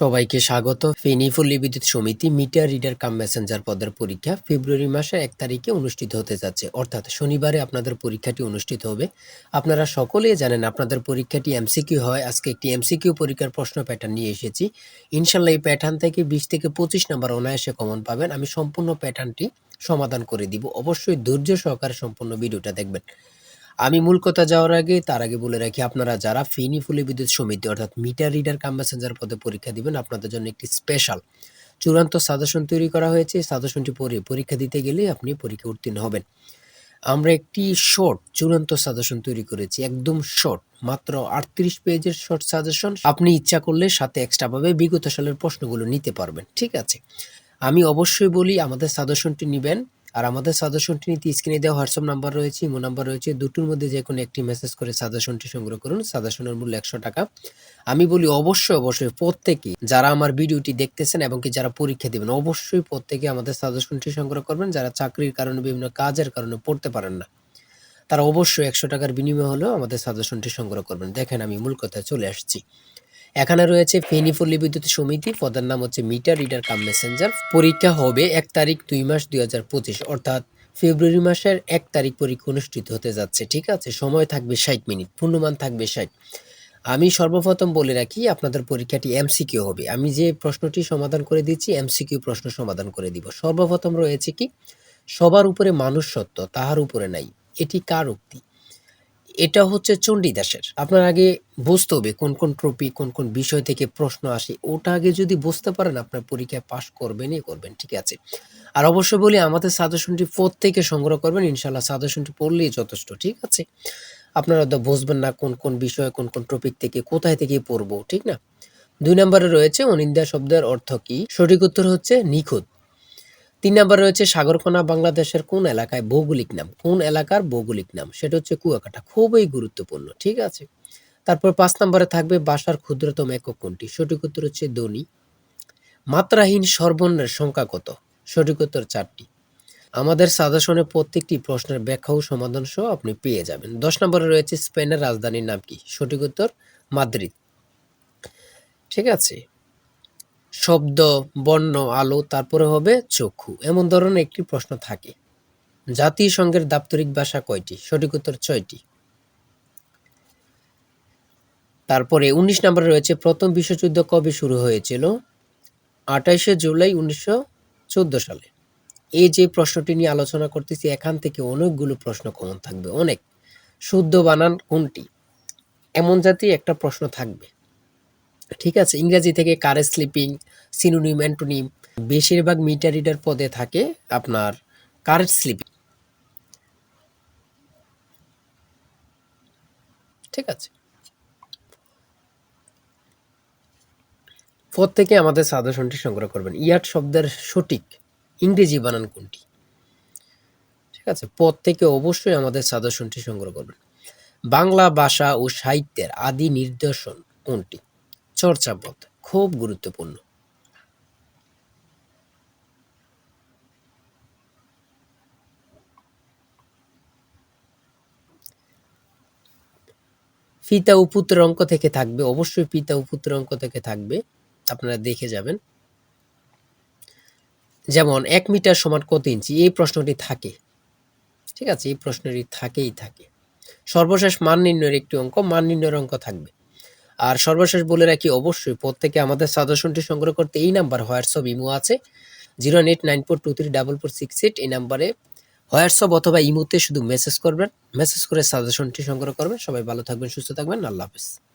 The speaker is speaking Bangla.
সবাইকে স্বাগত। ফেনীপল্লী বিদ্যুৎ সমিতি মিটার রিডার কাম মেসেঞ্জার পদের পরীক্ষা ফেব্রুয়ারি মাসের এক তারিখে অনুষ্ঠিত হতে যাচ্ছে। অর্থাৎ শনিবারে আপনাদের পরীক্ষাটি অনুষ্ঠিত হবে। আপনারা সকলেই জানেন আপনাদের পরীক্ষাটি এমসিকিউ হয়। আজকে একটি এমসিকিউ পরীক্ষার প্রশ্ন প্যাটার্ন নিয়ে এসেছি। ইনশাল্লাহ এই প্যাটার্ন থেকে বিশ থেকে পঁচিশ নাম্বার অনায়াসে কমন পাবেন। আমি সম্পূর্ণ প্যাটার্নটি সমাধান করে দিব। অবশ্যই ধৈর্য সহকারে সম্পূর্ণ ভিডিওটা দেখবেন। আমি মূল কথা যাওয়ার আগে, তার আগে বলে রাখি, আপনারা যারা ফেনী ফুলি বিদ্যুৎ সমিতি, অর্থাৎ মিটার রিডার কাম পদে পরীক্ষা দিবেন, আপনাদের জন্য একটি স্পেশাল চূড়ান্ত সাজেশন তৈরি করা হয়েছে। সাজেশনটি পড়ে পরীক্ষা দিতে গেলে আপনি পরীক্ষা উত্তীর্ণ হবেন। আমরা একটি শর্ট চূড়ান্ত সাজেশন তৈরি করেছি, একদম শর্ট মাত্র আটত্রিশ পেজের শর্ট সাজেশন আপনি ইচ্ছা করলে সাথে এক্সট্রা ভাবে বিগত সালের প্রশ্নগুলো নিতে পারবেন, ঠিক আছে? আমি অবশ্যই বলি, আমাদের সাজেশনটি নেবেন। আর আমাদের সাজেশনটি নিতে স্ক্রিনে দেওয়া হোয়াটসঅ্যাপ নাম্বার রয়েছে ইমো নাম্বার রয়েছে। দুটোর মধ্যে যে কোনো একটি মেসেজ করে সাজেশনটি সংগ্রহ করুন। সাজেশনের মূল্য একশো টাকা। আমি বলি অবশ্যই অবশ্যই প্রত্যেকে যারা আমার ভিডিওটি দেখতেছেন এবং কি যারা পরীক্ষা দেবেন, অবশ্যই প্রত্যেকে আমাদের সাজেশনটি সংগ্রহ করবেন। যারা চাকরির কারণে, বিভিন্ন কাজের কারণে পড়তে পারেন না, তারা অবশ্যই একশো টাকার বিনিময়ে হলেও আমাদের সাজেশনটি সংগ্রহ করবেন। দেখেন আমি মূল কথায় চলে আসছি। এখানে রয়েছে ফেনীপল্লী বিদ্যুৎ সমিতি, পদের নাম হচ্ছে মিটার, রিডার, কাম মেসেঞ্জার। পরীক্ষা হবে এক তারিখ দুই মাস দুই হাজার পঁচিশ, অর্থাৎ ফেব্রুয়ারি মাসের এক তারিখ পরীক্ষা অনুষ্ঠিত হতে যাচ্ছে, ঠিক আছে? সময় থাকবে ষাট মিনিট, পূর্ণমান থাকবে ষাট। আমি সর্বপ্রথম বলে রাখি, আপনাদের পরীক্ষাটি এমসিকিউ হবে। আমি যে প্রশ্নটি সমাধান করে দিচ্ছি, এমসিকিউ প্রশ্ন সমাধান করে দিব। সর্বপ্রথম রয়েছে কি, সবার উপরে মানুষ সত্য, তাহার উপরে নাই। এটি কার উক্তি? এটা হচ্ছে চণ্ডীদাসের। আপনার আগে বুঝতে হবে কোন কোন ট্রপি কোন কোন বিষয় থেকে প্রশ্ন আসে, ওটা আগে যদি বুঝতে পারেন, আপনার পরীক্ষায় পাশ করবেনই করবেন, ঠিক আছে? আর অবশ্যই বলি, আমাদের সাজেশনটি ফোর থেকে সংগ্রহ করবেন ইনশাল্লাহ সাজেশনটি পড়লেই যথেষ্ট, ঠিক আছে? আপনারা তো বুঝবেন না কোন কোন বিষয়, কোন কোন টপিক থেকে কোথায় থেকে পড়ব, ঠিক না? দুই নম্বরে রয়েছে অনিন্দা শব্দের অর্থ কি? সঠিক উত্তর হচ্ছে নিখুঁত। তিন নম্বর রয়েছে সাগরকোনা বাংলাদেশের কোন এলাকায় ভৌগোলিক নাম? কোন এলাকার ভৌগোলিক নাম? সেটা হচ্ছে কুয়াকাটা। খুবই গুরুত্বপূর্ণ, ঠিক আছে? তারপর পাঁচ নম্বরে থাকবে বাসার ক্ষুদ্রতম একক কোনটি? সঠিক উত্তর হচ্ছে দনি। মাত্রাহীন সর্বর্ণের সংখ্যা কত? সঠিক উত্তর চারটি। আমাদের সাজেশনে প্রত্যেকটি প্রশ্নের ব্যাখ্যা ও সমাধান সহ আপনি পেয়ে যাবেন। দশ নম্বরে রয়েছে স্পেনের রাজধানীর নাম কি? সঠিক উত্তর মাদ্রিদ। ঠিক আছে? শব্দ, বর্ণ, আলো, তারপরে হবে চক্ষু। এমন ধরনের একটি প্রশ্ন থাকে। জাতিসংঘের দাপ্তরিক ভাষা কয়টি? সঠিক উত্তর ছয়টি। তারপরে উনিশ নম্বরে রয়েছে, প্রথম বিশ্বযুদ্ধ কবে শুরু হয়েছিল? আঠাইশে জুলাই উনিশশো চোদ্দ সালে। এই যে প্রশ্নটি নিয়ে আলোচনা করতেছি, এখান থেকে অনেকগুলো প্রশ্ন কমন থাকবে। অনেক। শুদ্ধ বানান কোনটি? এমন জাতীয় একটা প্রশ্ন থাকবে। ঠিক আছে, ইংরেজি থেকে কারে স্লিপিং সিনোনিম অ্যান্টোনিম বেশিরভাগ মিটার রিডার পদে থাকে আপনার কারেন্ট স্লিপিং ঠিক আছে? প্রত্যেকে আমাদের সাজেশনটি সংগ্রহ করবেন। ইয়াট শব্দের সঠিক ইংরেজি বানান কোনটি? ঠিক আছে? থেকে অবশ্যই আমাদের সাজেশনটি সংগ্রহ করবেন। বাংলা ভাষা ও সাহিত্যের আদি নির্দেশন কোনটি? চর্চাপদ, খুব গুরুত্বপূর্ণ। পিতা ও পুত্র অঙ্ক থেকে থাকবে, অবশ্যই পিতা ও পুত্র অঙ্ক থেকে থাকবে, আপনারা দেখে যাবেন। যেমন, এক মিটার সমান কত ইঞ্চি? এই প্রশ্নটি থাকে। ঠিক আছে, এই প্রশ্নটি থাকেই থাকে। সর্বশেষ মান নির্ণয়ের একটি অঙ্ক, মান নির্ণয়ের অঙ্ক থাকবে। আর সর্বশেষ বলে রাখি, অবশ্যই প্রত্যেকে আমাদের সাজেশনটি সংগ্রহ করতে এই নাম্বার হোয়াটসঅ্যাপ ইমো আছে, zero eight nine four two three double four six eight, এই নাম্বারে হোয়াটসঅ্যাপ অথবা ইমোতে শুধু মেসেজ করবেন। মেসেজ করে সাজেশনটি সংগ্রহ করবেন। সবাই ভালো থাকবেন, সুস্থ থাকবেন। আল্লাহ হাফিজ।